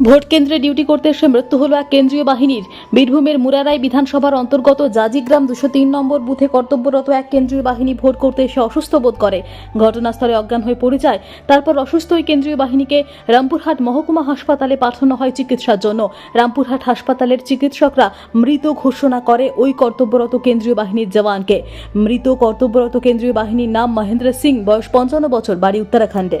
Vote কেন্দ্রে duty করতে এসে মৃত্যু হল এক কেন্দ্রীয় বাহিনীর। বীরভূমের মুরারাই বিধানসভার অন্তর্গত জাজিগ্রাম দুশো তিন নম্বর বুথে কর্তব্যরত এক কেন্দ্রীয় বাহিনী ভোট করতে এসে অসুস্থ বোধ করে। ঘটনাস্থলে অজ্ঞান হয়ে পড়ে যায়। তারপর অসুস্থ ওই কেন্দ্রীয় বাহিনীকে রামপুরহাট মহকুমা হাসপাতালে পাঠানো হয় চিকিৎসার জন্য। রামপুরহাট হাসপাতালের চিকিৎসকরা মৃত ঘোষণা করে ওই কর্তব্যরত কেন্দ্রীয় বাহিনীর জওয়ানকে। মৃত কর্তব্যরত কেন্দ্রীয় বাহিনীর নাম মহেন্দ্র সিং, বয়স পঞ্চান্ন বছর, বাড়ি উত্তরাখণ্ডে.